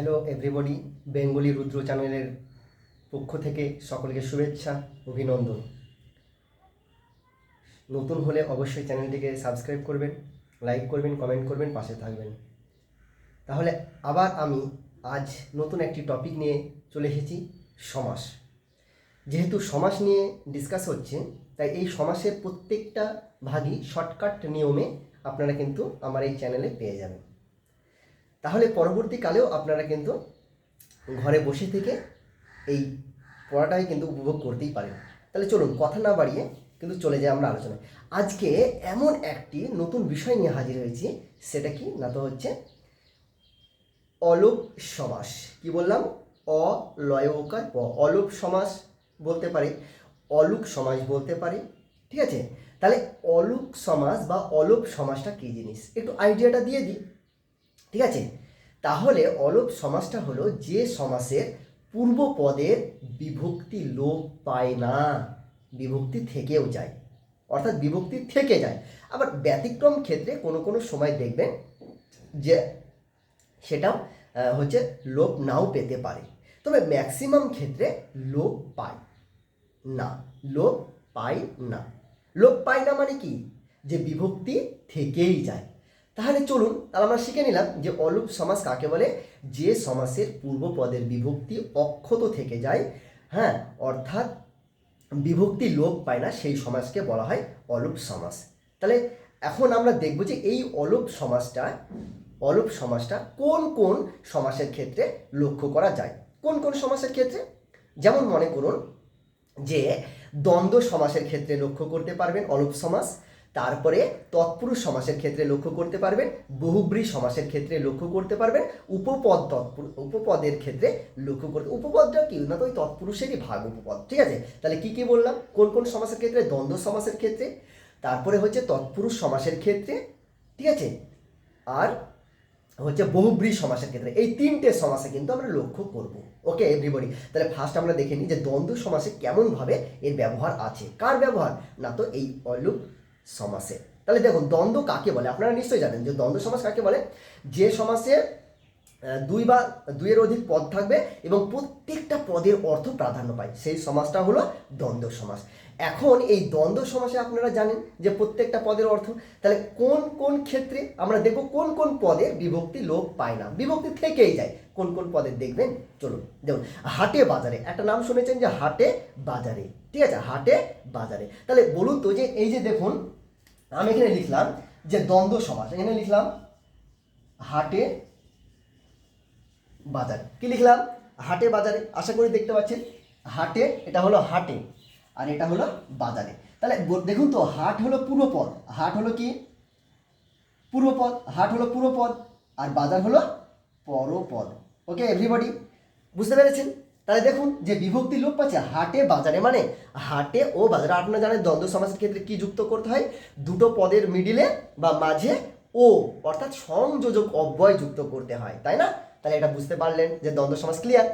Hello everybody Bengali রুদ্র চ্যানেলের পক্ষ থেকে সকলকে শুভেচ্ছা, অভিনন্দন। নতুন হলে অবশ্যই চ্যানেলটিকে সাবস্ক্রাইব করবেন, লাইক করবেন, কমেন্ট করবেন, পাশে থাকবেন। তাহলে আবার আমি আজ নতুন একটি টপিক নিয়ে চলে এসেছি, সমাস। যেহেতু সমাস নিয়ে ডিসকাস হচ্ছে, তাই এই সমাসের প্রত্যেকটা ভাগই শর্টকাট নিয়মে আপনারা কিন্তু আমার এই চ্যানেলে পেয়ে যাবেন। তাহলে পরবর্তীকালেও আপনারা কিন্তু ঘরে বসে থেকে এই পড়াটাই কিন্তু উপভোগ করতেই পারেন। তাহলে চলুন, কথা না বাড়িয়ে কিন্তু চলে যাই আমরা আলোচনায়। আজকে এমন একটি নতুন বিষয় নিয়ে হাজির হয়েছি, সেটা কি? না তো হচ্ছে অলোপ সমাস। কি বললাম? অলয়কার প। অলোপ সমাস বলতে পারে, অলুক সমাস বলতে পারে, ঠিক আছে? তাহলে অলুক সমাস বা অলোপ সমাসটা কী জিনিস? একটু আইডিয়াটা দিয়ে দিই। ঠিক আছে? তাহলে অলোপ সমাসটা হলো যে সমাসের পূর্ব পদের বিভক্তি লোপ পায় না, বিভক্তি থেকেও যায়। অর্থাৎ বিভক্তি থেকে যায়। আবার ব্যতিক্রম ক্ষেত্রে কোনো কোনো সময় দেখবেন যে সেটাও হচ্ছে লোপ নাও পেতে পারে। তবে ম্যাক্সিমাম ক্ষেত্রে লোপ পায় না, লোপ পায় না। লোপ পায় না মানে কি? যে বিভক্তি থেকেই যায়। তাহলে চলুন, তাহলে আমরা শিখে নিলাম যে অলুপ সমাস কাকে বলে? যে সমাসের পূর্ব পদের বিভক্তি অক্ষত থেকে যায় হ্যাঁ অর্থাৎ বিভক্তি লোপ পায় না, সেই সমাজকে বলা হয় অলুপ সমাস। তাহলে এখন আমরা দেখব যে এই অলুপ সমাজটা অলুপ সমাজটা কোন কোন সমাসের ক্ষেত্রে লক্ষ্য করা যায়? কোন কোন সমাসের ক্ষেত্রে? যেমন মনে করুন যে দ্বন্দ্ব সমাসের ক্ষেত্রে লক্ষ্য করতে পারবেন অলুপ সমাস তারপরে তৎপুরুষ সমাসের ক্ষেত্রে লক্ষ্য করতে পারবেন, বহুব্রী সমাসের ক্ষেত্রে লক্ষ্য করতে পারবেন, উপপদ তৎপুরুষ উপপদের ক্ষেত্রে লক্ষ্য করতে উপপদটা কি? না তো ওই তৎপুরুষেরই ভাগ উপপদ, ঠিক আছে? তাহলে কি কি বললাম? কোন কোন সমাসের ক্ষেত্রে? দ্বন্দ্ব সমাসের ক্ষেত্রে। তারপরে হচ্ছে তৎপুরুষ সমাসের ক্ষেত্রে, ঠিক আছে? আর হচ্ছে বহুব্রী সমাসের ক্ষেত্রে। এই তিনটে সমাসে কিন্তু আমরা লক্ষ্য করব। ওকে এভরিবডি তাহলে ফার্স্ট আমরা দেখে নিই যে দ্বন্দ্ব সমাসে কেমনভাবে এর ব্যবহার আছে। কার ব্যবহার? না তো এই অলুপ সমাসে। তাহলে দেখুন, দ্বন্দ্ব কাকে বলে? আপনারা নিশ্চয়ই জানেন যে দ্বন্দ্ব সমাস কাকে বলে? যে সমাসে দুই বা, দুইয়ের অধিক পদ থাকবে এবং প্রত্যেকটা পদের অর্থ প্রাধান্য পায়। সেই সমাজটা হলো দ্বন্দ্ব সমাস। এখন এই দ্বন্দ্ব সমাসে আপনারা জানেন যে প্রত্যেকটা পদের অর্থ। তাহলে কোন কোন ক্ষেত্রে আমরা দেখব কোন কোন পদে বিভক্তি লোপ পায় না। বিভক্তি থেকেই যায়। কোন কোন পদে দেখবেন? চলুন, দেখুন, হাটে বাজারে। একটা নাম শুনেছেন যে হাটে বাজারে। ঠিক আছে, হাটে বাজারে। তাহলে বলুন তো যে এই যে দেখুন আমি এখানে লিখলাম যে দ্বন্দ্ব সমাস এখানে লিখলাম হাটে বাজার। কি লিখলাম? হাটে বাজারে, আশা করি দেখতে পাচ্ছেন, হাটে, এটা হলো হাটে আর এটা হলো বাজারে। তাহলে দেখুন তো, হাট হলো পূর্বপদ হাট হলো কি? পূর্বপদ হাট হলো পূর্বপদ আর বাজার হলো পরপদ। ওকে এভরিবডি বুঝতে পেরেছেন? তাহলে দেখুন, যে বিভক্তি লোপ পাচ্ছে হাটে বাজারে মানে হাটে ও বাজারে, আপনারা জানেন দ্বন্দ্ব সমাসের ক্ষেত্রে কি যুক্ত করতে হয়? দুটো পদের মিডিলে বা মাঝে ও, অর্থাৎ সংযোজক অব্যয় যুক্ত করতে হয়, তাই না? তাহলে এটা বুঝতে পারলেন যে দ্বন্দ্ব সমাস ক্লিয়ার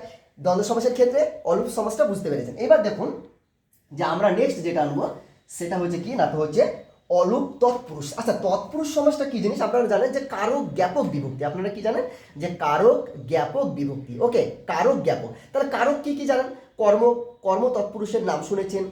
দ্বন্দ্ব সমাসের ক্ষেত্রে অলুপ সমাসটা বুঝতে পেরেছেন। এবার দেখুন, যে আমরা নেক্সট যেটা আনব, সেটা হচ্ছে কি? না, তো হচ্ছে অলুপ তৎপুরুষ। আচ্ছা তৎপুরুষ সমাজটা কি জিনিস? আপনারা জানেন যে কারক জ্ঞাপক বিভক্তি। আপনারা কি জানেন? যে কারক জ্ঞাপক বিভক্তি। ওকে, কারক জ্ঞাপক। তাহলে কারক কি কি জানেন? কর্ম কর্ম তৎপুরুষের নাম শুনেছেন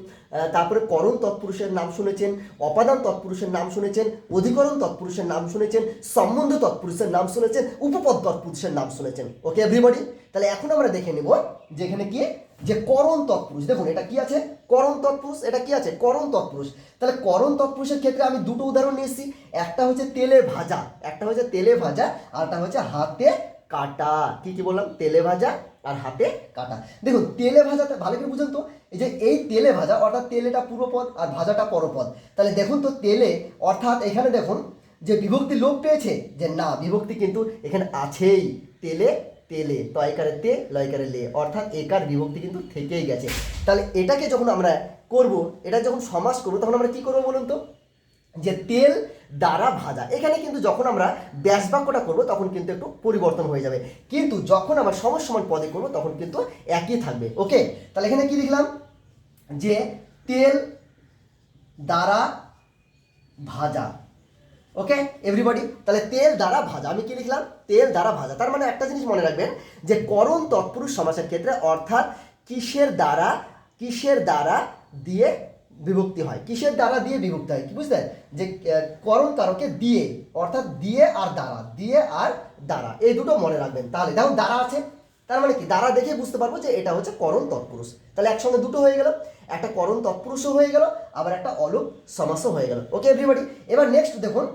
তারপরে করণ তৎপুরুষের নাম শুনেছেন, অপাদান তৎপুরুষের নাম শুনেছেন, অধিকরণ তৎপুরুষের নাম শুনেছেন, সম্বন্ধ তৎপুরুষের নাম শুনেছেন, উপপদ তৎপুরুষের নাম শুনেছেন। ওকে এভরিবডি তাহলে এখন আমরা দেখে নেব যে এখানে কি যে করণ তৎপুরুষ, দেখুন এটা কি আছে? করণ তৎপুরুষ, এটা কি আছে? করণ তৎপুরুষ। তাহলে করণ তৎপুরুষের ক্ষেত্রে আমি দুটো উদাহরণ নিয়ে এসেছি, একটা হচ্ছে তেলে ভাজা, একটা হচ্ছে তেলে ভাজা, আর একটা হচ্ছে হাতে কাটা, কি কি বললাম? তেলে ভাজা আর হাতে কাটা। দেখুন, তেলে ভাজাতে ভালো করে বুঝুন তো, এই যে এই তেলে ভাজা, অর্থাৎ তেলেটা পূর্বপদ আর ভাজাটা পরপদ তাহলে দেখুন তো তেলে, অর্থাৎ এখানে দেখুন, যে বিভক্তি লোপ পেয়েছে, যে না, বিভক্তি কিন্তু এখানে আছেই। তেলে তেলে তয়কারে তে, লয়কারে লে। অর্থাৎ একার বিভক্তি কিন্তু থেকেই গেছে। তাহলে এটাকে যখন আমরা করব, এটা যখন সমাস করব, তখন আমরা কি করব বলুন তো? যে তেল দ্বারা ভাজা। এখানে কিন্তু যখন আমরা ব্যাস বাক্যটা করব, তখন কিন্তু একটু পরিবর্তন হয়ে যাবে। কিন্তু যখন আমরা সময় সমান পদে করব, তখন কিন্তু একই থাকবে। ওকে? তাহলে এখানে কি লিখলাম? যে তেল দ্বারা ভাজা। ওকে? এভরিবডি তাহলে তেল দ্বারা ভাজা। আমি কি লিখলাম? তেল দ্বারা ভাজা। তার মানে একটা জিনিস মনে রাখবেন যে করণ তৎপুরুষ সমাসের ক্ষেত্রে অর্থাৎ কিসের দ্বারা কিসের দ্বারা দিয়ে বিভক্তি হয়। কিসের দ্বারা দিয়ে বিভক্তি হয়? কি বুঝলেন? যে করণ কারকে দিয়ে, অর্থাৎ দিয়ে আর দ্বারা, দিয়ে আর দ্বারা এই দুটো মনে রাখবেন। তাহলে দেখুন দ্বারা আছে, তার মানে কি? দ্বারা দেখে বুঝতে পারব যে এটা হচ্ছে করণ তৎপুরুষ। তাহলে একসঙ্গে দুটো হয়ে গেল। একটা করণ তৎপুরুষও হয়ে গেল, আবার একটা অলোক সমাসও হয়ে গেল। ওকে এভরিবডি এবার নেক্সট দেখুন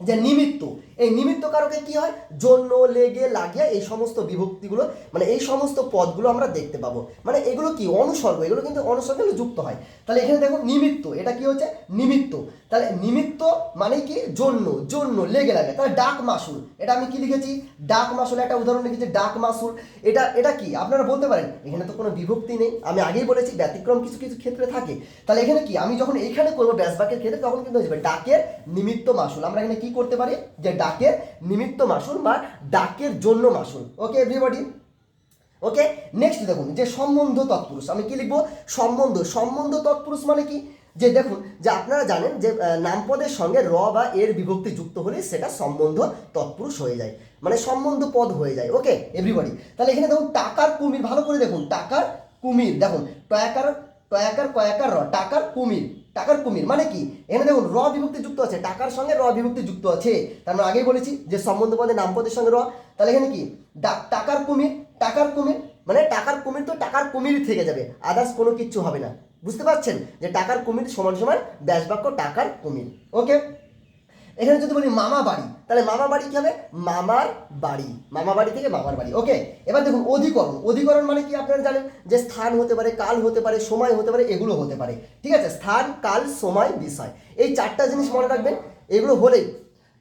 যে নিমিত্ত, এই নিমিত্ত কারকে কি হয়? জন্য, লেগে, লাগিয়ে এই সমস্ত বিভক্তিগুলো মানে এই সমস্ত পদগুলো আমরা দেখতে পাবো। মানে এগুলো কি? অনুসর্গ। এগুলো কিন্তু অনুসর্গে যুক্ত হয়। তাহলে এখানে দেখুন নিমিত্ত। এটা কি হচ্ছে? নিমিত্ত। তাহলে নিমিত্ত মানে কি? জন্য জন্য, লেগে, লাগে। তাহলে ডাক মাসুল। এটা আমি কি লিখেছি? ডাক মাসুল। একটা উদাহরণ লিখেছি, ডাক মাসুল। এটা এটা কি? আপনারা বলতে পারেন, এখানে তো কোনো বিভক্তি নেই। আমি আগেই বলেছি, ব্যতিক্রম কিছু কিছু ক্ষেত্রে থাকে। তাহলে এখানে কি? আমি যখন এখানে করব ব্যাসবাকের ক্ষেত্রে তখন কিন্তু হয়ে যাবে ডাকের নিমিত্ত মাসুল। আমরা এখানে কি করতে পারি? যে ডাকের নিমিত্ত মাসুল বা ডাকের জন্য মাসুল। ওকে এভরিবডি ওকে নেক্সট দেখুন, যে সম্বন্ধ তৎপুরুষ। আমি কি লিখব? সম্বন্ধ। সম্বন্ধ তৎপুরুষ মানে কি? যে দেখুন, যে আপনারা জানেন যে নামপদের সঙ্গে র বা এর বিভক্তি যুক্ত হলে সেটা সম্বন্ধ তৎপুরুষ হয়ে যায়। মানে সম্বন্ধ পদ হয়ে যায়। ওকে এভরিবডি তাহলে এখানে দেখুন, টাকার কুমির। ভালো করে দেখুন, টাকার কুমির। দেখুন, টয়াকার টয়াকার, কয়াকার র। টাকার কুমির। টাকার কুমির মানে কি? এখানে দেখুন, র বিভক্তি যুক্ত আছে, টাকার সঙ্গে র বিভক্তি যুক্ত আছে। তার মানে আগেই বলেছি যে সম্বন্ধ পদে নামপদের সঙ্গে র। তাহলে এখানে কি? টাকার কুমির টাকার কুমির মানে টাকার কুমির তো টাকার কুমিরই থেকে যাবে আদার্স কোনো কিচ্ছু হবে না। বুঝতে পারছেন? যে টাকার কুমির সমান সমান ব্যাস বাক্য টাকার কুমির। ওকে এখানে যদি বলি মামা বাড়ি, তাহলে মামা বাড়ি কি হবে? মামার বাড়ি। মামা বাড়ি থেকে মামার বাড়ি, ওকে? এবার দেখুন, অধিকরণ। অধিকরণ মানে কি আপনারা জানেন? যে স্থান হতে পারে, কাল হতে পারে, সময় হতে পারে, এগুলো হতে পারে। ঠিক আছে? স্থান, কাল, সময়, বিষয়। এই চারটা জিনিস মনে রাখবেন। এগুলো হলেই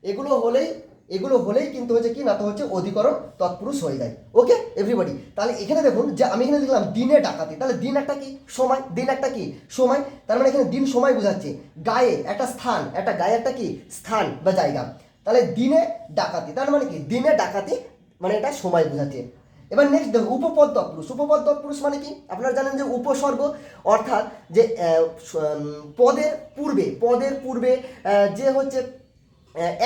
এগুলো হলেই এগুলো হলেই কিন্তু হচ্ছে কি না, তো হচ্ছে অধিকরণ তৎপুরুষ হয়ে যায়। ওকে এভরিবডি তাহলে এখানে দেখুন যে আমি এখানে লিখলাম দিনে ডাকাতি। তাহলে দিন একটা কি? সময়। দিন একটা কি? সময়। তার মানে এখানে দিন সময় বোঝাচ্ছে। গায়ে একটা স্থান। একটা গায়ে একটা কি? স্থান বা জায়গা। তাহলে দিনে ডাকাতি। তার মানে কি? দিনে ডাকাতি মানে এটা সময় বোঝাচ্ছে। এবার নেক্সট দেখুন, উপপদ তৎপুরুষ। উপপদ তৎপুরুষ মানে কি? আপনারা জানেন যে উপসর্গ, অর্থাৎ যে পদের পূর্বে পদের পূর্বে যে হচ্ছে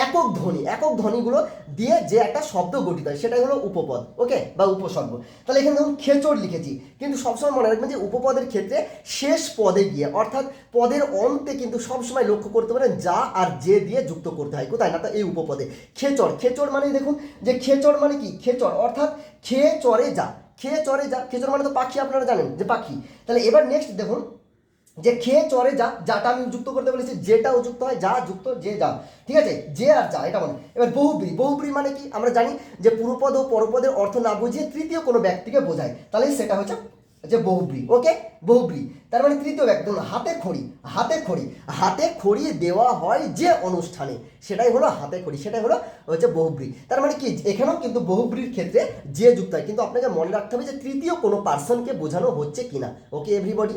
একক ধ্বনি, একক ধ্বনিগুলো দিয়ে যে একটা শব্দ গঠিত হয়, সেটাই হলো উপপদ ওকে বা উপসর্গ। তাহলে এখানে দেখুন খেচড় লিখেছি, কিন্তু সবসময় মনে রাখবেন যে উপপদের ক্ষেত্রে শেষ পদে গিয়ে, অর্থাৎ পদের অন্তে কিন্তু সবসময় লক্ষ্য করতে পারেন যা আর যে দিয়ে যুক্ত করতে হয়, কোথায়? না তো এই উপপদে। খেচড় খেচড় মানে দেখুন যে খেচড় মানে কি? খেচড়, অর্থাৎ খেয়ে চড়ে যা খেয়ে চড়ে যা, খেচড় মানে তো পাখি, আপনারা জানেন যে পাখি। তাহলে এবার নেক্সট দেখুন যে খেয়ে, চরে, যা, যাটা আমি যুক্ত করতে বলেছি যেটাও যুক্ত হয়, যা যুক্ত, যে যা। ঠিক আছে? যে আর যা, এটা মানে এবার বহুব্রী। বহুব্রী মানে কি? আমরা জানি যে পুরোপদ ও পরপদের অর্থ না বুঝিয়ে তৃতীয় কোনো ব্যক্তিকে বোঝায়। তাহলে সেটা হচ্ছে যে বহুব্রী। ওকে? বহুব্রী। তার মানে তৃতীয় ব্যক্তি হাতে খড়ি হাতে খড়ি। হাতে খড়ি দেওয়া হয় যে অনুষ্ঠানে। সেটাই হলো হাতে খড়ি, সেটাই হলো হচ্ছে বহুব্রী। তার মানে কি? এখানেও কিন্তু বহুব্রীর ক্ষেত্রে যে যুক্ত হয়। কিন্তু আপনাকে মনে রাখতে হবে যে তৃতীয় কোনো পার্সনকে বোঝানো হচ্ছে কিনা। ওকে এভরিবডি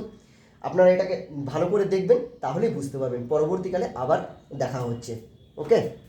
আপনারা এটাকে ভালো করে দেখবেন তাহলেই বুঝতে পারবেন। পরবর্তীকালে আবার দেখা হচ্ছে। ওকে